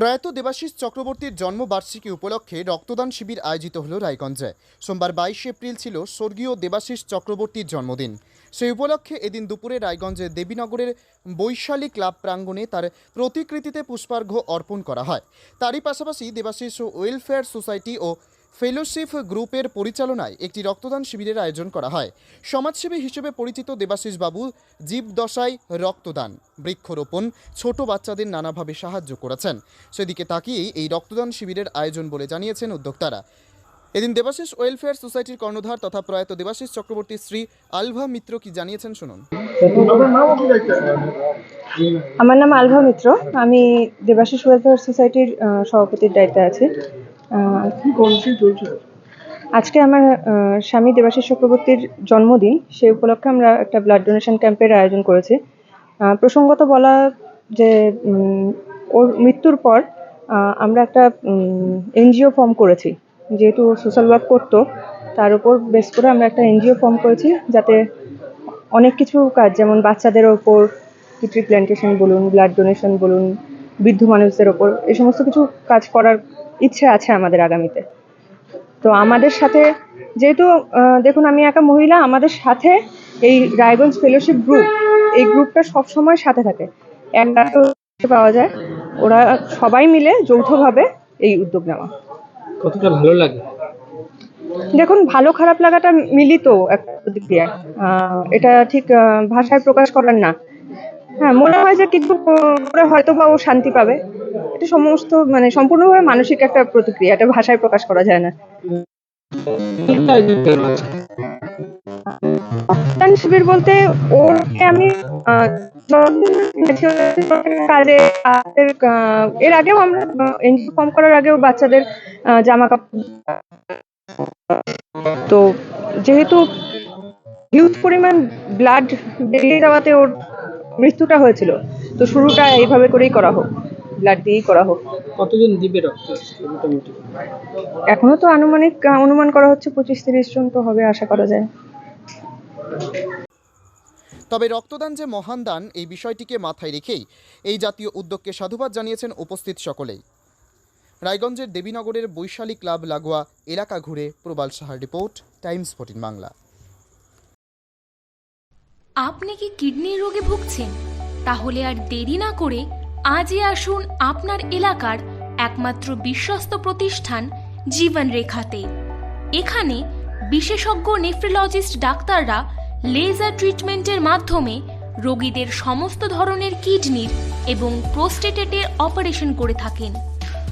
প্রয়াত দেবাশিস চক্রবর্তীর জন্মবার্ষিকী উপলক্ষে রক্তদান শিবির আয়োজিত হল রায়গঞ্জে। সোমবার বাইশে এপ্রিল ছিল স্বর্গীয় দেবাশিস চক্রবর্তীর জন্মদিন। সেই উপলক্ষে এদিন দুপুরে রায়গঞ্জের দেবীনগরের বৈশালী ক্লাব প্রাঙ্গণে তার প্রতিকৃতিতে পুষ্পার্ঘ্য অর্পণ করা হয়। তারই পাশাপাশি দেবাশিস ওয়েলফেয়ার সোসাইটি ও ফেলোশিপ গ্রুপের পরিচালনায় একটি রক্তদান শিবিরের আয়োজন করা হয়। সমাজসেবী হিসেবে পরিচিত দেবাশিস বাবু জীবদশায় রক্তদান, বৃক্ষরোপণ, ছোট বাচ্চাদের নানাভাবে সাহায্য করেছেন। সেদিকে তাকিয়েই এই রক্তদান শিবিরের আয়োজন বলে জানিয়েছেন উদ্যোক্তারা। এদিন দেবাশিস ওয়েলফেয়ার সোসাইটির কর্ণধার তথা প্রয়াত দেবাশিস চক্রবর্তী শ্রী আলভা মিত্র কি জানিয়েছেন শুনুন। আমার নাম আলভা মিত্র। আমি দেবাশিস ওয়েলফেয়ার সোসাইটির সভাপতির দায়িত্বে আছি। আজকে আমার স্বামী দেবাশিস চক্রবর্তীর জন্মদিন। সেই উপলক্ষে আমরা একটা ব্লাড ডোনেশন ক্যাম্পের আয়োজন করেছি। প্রসঙ্গত বলা যে ওর মৃত্যুর পর আমরা একটা এনজিও ফর্ম করেছি। যেহেতু সোশ্যাল ওয়ার্ক করতো, তার উপর বেস করে আমরা একটা এনজিও ফর্ম করেছি যাতে অনেক কিছু কাজ, যেমন বাচ্চাদের ওপর কিটরি প্ল্যান্টেশন বলুন ব্লাড ডোনেশন বলুন, বৃদ্ধ মানুষদের ওপর, এই সমস্ত কিছু কাজ করার ইচ্ছে আছে আমাদের আগামীতে। তো আমাদের সাথে, যেহেতু দেখুন আমি একা মহিলা, আমাদের সাথে এই রায়গঞ্জ ফেলোশিপ গ্রুপ এই গ্রুপটা সবসময় সাথে থাকে। একটা পাওয়া যায়, ওরা সবাই মিলে যৌথভাবে এই উদ্যোগ নেওয়া। কতটা ভালো লাগে? দেখুন ভালো খারাপ লাগাটা মিলিত আহ, এটা ঠিক ভাষায় প্রকাশ করার না। হ্যাঁ মনে হয় যে কিছু করে হয়তো বা ও শান্তি পাবে। এটা সমস্ত মানে সম্পূর্ণভাবে মানসিক একটা প্রতিক্রিয়া এটা ভাষায় প্রকাশ করা যায় না। শিবির বলতে ওরকে আমি কাজে এর আগেও আমরা এনজিও ফর্ম করার আগেও বাচ্চাদের জামা কাপড় তো যেহেতু হিউজ পরিমাণ ব্লাড বেরিয়ে যাওয়াতে ওর মৃত্যুটা হয়েছিল তো শুরুটা এইভাবে করেই করা হোক ব্লাড দিয়েই করা হোক। কতজন দিবে রক্ত? মোটামুটি। এখনও তো আনুমানিক অনুমান করা হচ্ছে পঁচিশ তিরিশ জন তো হবে আশা করা যায়। তবে রক্তদান যে মহান দান এই বিষয়টিকে মাথায় রেখেই এই জাতীয় উদ্যোগকে সাধুবাদ জানিয়েছেন উপস্থিত সকলেই। রায়গঞ্জের দেবীনগরের বৈশালী ক্লাব লাগোয়া এলাকা ঘুরে প্রবাল সাহার রিপোর্ট, টাইমস ফোর্টিন বাংলা। আপনি কি কিডনি রোগে ভুগছেন? তাহলে আর দেরি না করে আজই আসুন আপনার এলাকার একমাত্র বিশ্বস্ত প্রতিষ্ঠান জীবন রেখাতে এখানে বিশেষজ্ঞ নেফ্রোলজিস্ট ডাক্তাররা লেজার ট্রিটমেন্টের মাধ্যমে রোগীদের সমস্ত ধরনের কিডনির এবং প্রোস্টেটেটের অপারেশন করে থাকেন।